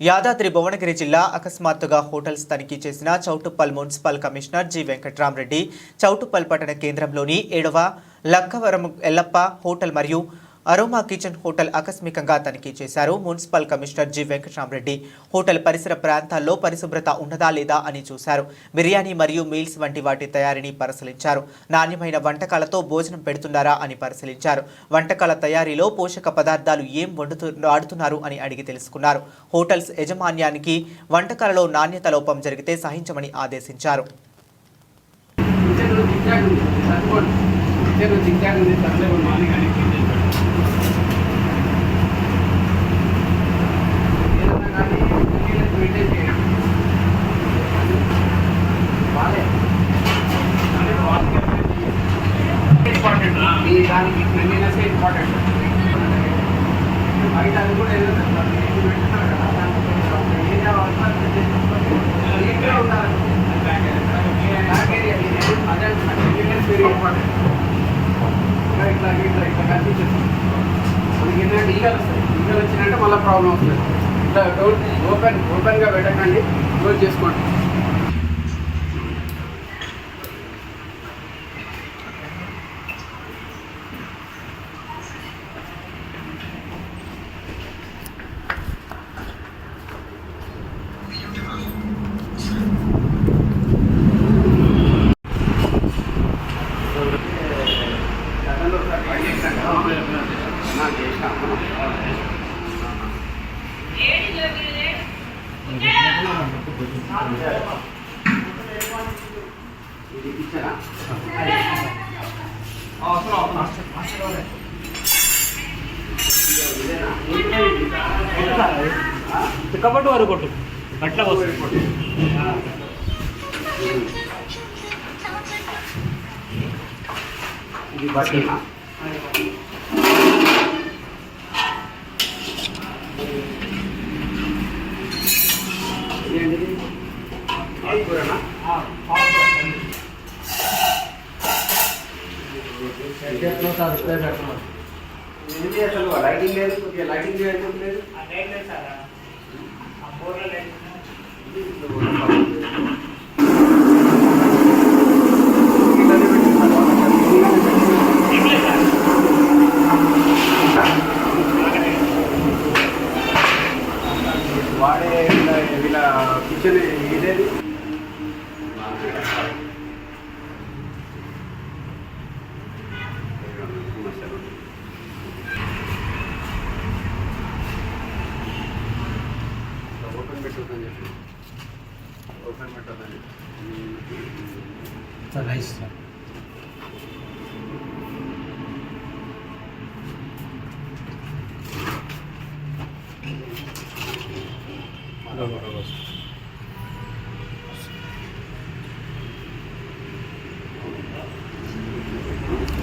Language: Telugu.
యాదాద్రి భువనగిరి జిల్లా అకస్మాత్తుగా హోటల్స్ తనిఖీ చేసిన Choutuppal municipal commissioner G Venkatramareddy Choutuppal పట్టణ కేంద్రంలోని ఏడవ లక్కవరం ఎల్లప్ప హోటల్ మరియు అరోమా కిచెన్ హోటల్ ఆకస్మికంగా తనిఖీ చేశారు. Municipal commissioner G. Venkataramareddy hotel పరిసర ప్రాంతాల్లో పరిశుభ్రత ఉన్నదా లేదా అని చూశారు. బిర్యానీ మరియు మీల్స్ వంటి వాటి తయారీని పరిశీలించారు. నాణ్యమైన వంటకాలతో భోజనం పెడుతున్నారా అని పరిశీలించారు. వంటకాల తయారీలో పోషక పదార్థాలు ఏం వండుతు వాడుతున్నారు అని అడిగి తెలుసుకున్నారు. హోటల్స్ యజమాన్యానికి వంటకాలలో నాణ్యత లోపం జరిగితే సహించమని ఆదేశించారు. నేను జిగ్జాగ్ ఉంది సరిపోదు ఉన్నాను అని కానీ ఈ దానికి క్లీనెస్ ఇంపార్టెంట్ బయట అది కూడా ఏదో ఏది కదా దానికి ఏం కావాలన్నా ఇట్లా ఇట్లా ఇట్లా ఇట్లా మనకి ఏంటంటే ఈగలు వస్తాయి ఈగలు వచ్చినాయంటే మళ్ళీ ప్రాబ్లం వస్తుంది ఇట్లా డోర్ ఓపెన్ ఓపెన్గా పెట్టకండి. క్లోజ్ చేసుకోండి. కబడ్డీ వారు కొట్టు బట్ల వస్తుంది ఇది బట్టి ఏంటిది ఆకుకూరనా అసలు లైటింగ్ లేదు కొద్దిగా లైటింగ్ లేదు లేదు వాడే వీళ్ళ కిచెన్ ఇదేది? ఓపెన్ పెట్టొద్దని రైస్ మళ్ళీ